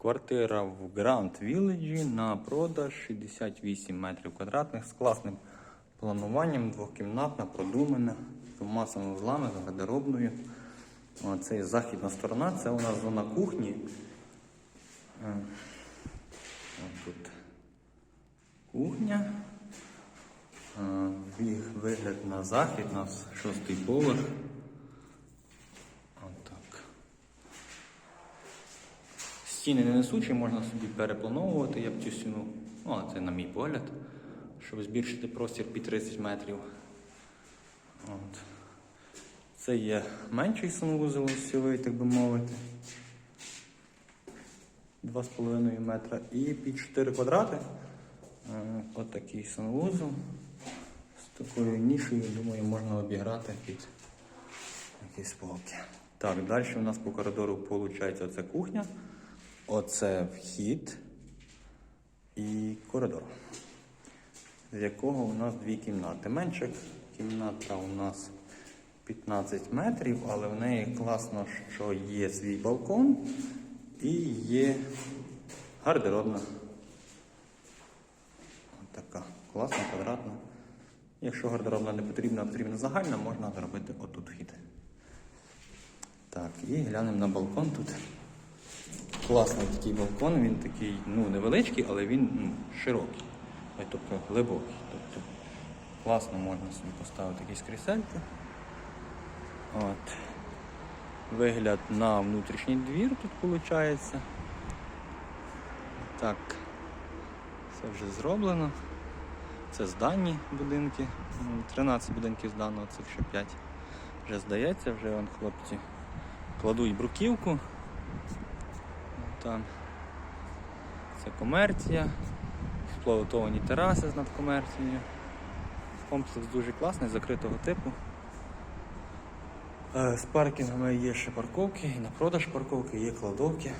Квартира в Гранд Вілледжі на продаж 68 метрів квадратних з класним плануванням, двохкімнатна, продумана, вузлами, з гардеробною. Це західна сторона, це у нас зона кухні. Е, Тут кухня. Е, Вигляд на захід, у нас шостий поверх. Стіни не несучі, можна собі переплановувати. Я б цю стіну, ну, це на мій погляд, щоб збільшити простір під 30 метрів. От. Це є менший санвузол осьовий, так би мовити. 2,5 метра. І під 4 квадрати. е, Отакий санвузол. З такою нішею, думаю, можна обіграти під якісь полки. Так, далі у нас по коридору виходить оце кухня, оце вхід і коридор, з якого у нас дві кімнати. Менша кімната у нас 15 метрів, але в неї класно, що є свій балкон і є гардеробна. Така класна, квадратна. Якщо гардеробна не потрібна, а потрібна загальна, можна зробити отут вхід. Так, і глянемо на балкон тут. Класний такий балкон, він такий ну, невеличкий, але він ну, широкий, тобто глибокий. Тобто класно можна собі поставити якісь крісельки. От. Вигляд на внутрішній двір тут виходить. Так, це вже зроблено. Це здані будинки. Ну, 13 будинків здано, цих ще 5 вже здається, вже вон хлопці кладуть бруківку. Там це комерція, експлуатовані тераси з над комерцією. Комплекс дуже класний, закритого типу. Е, З паркінгами є ще парковки, і на продаж парковки, є кладовки.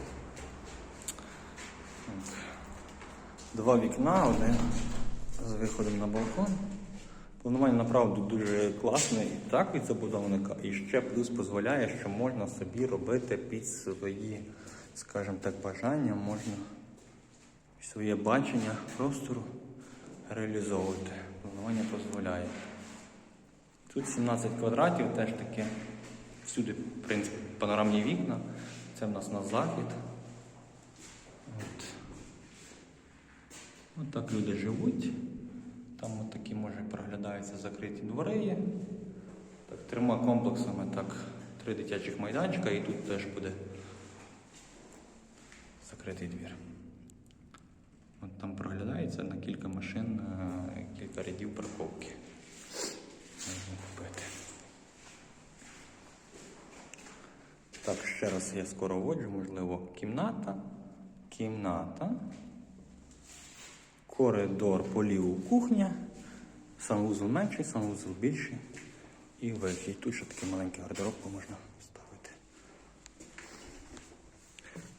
Два вікна, одне з виходом на балкон. Планування направду дуже класне і так від забудовника, і ще плюс дозволяє, що можна собі робити під свої, скажімо так, бажання, можна своє бачення простору реалізовувати. Планування дозволяє. Тут 17 квадратів, теж таки всюди, в принципі, панорамні вікна. Це в нас на захід. От. От так люди живуть. Там от такі, може, проглядаються закриті двори. Так, трьома комплексами, так, три дитячих майданчика і тут теж буде закритий двір. От там проглядається на кілька машин, е, кілька рядів парковки. Можна купити. Так, ще раз я скоро вводжу, можливо, кімната, кімната, коридор по ліву кухня, санвузол менший, санвузол більший і вихід. Тут ще такий маленький гардеробку можна ставити.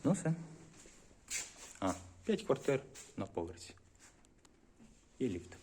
Ну все. А, 5 квартир на поверсі. І ліфт.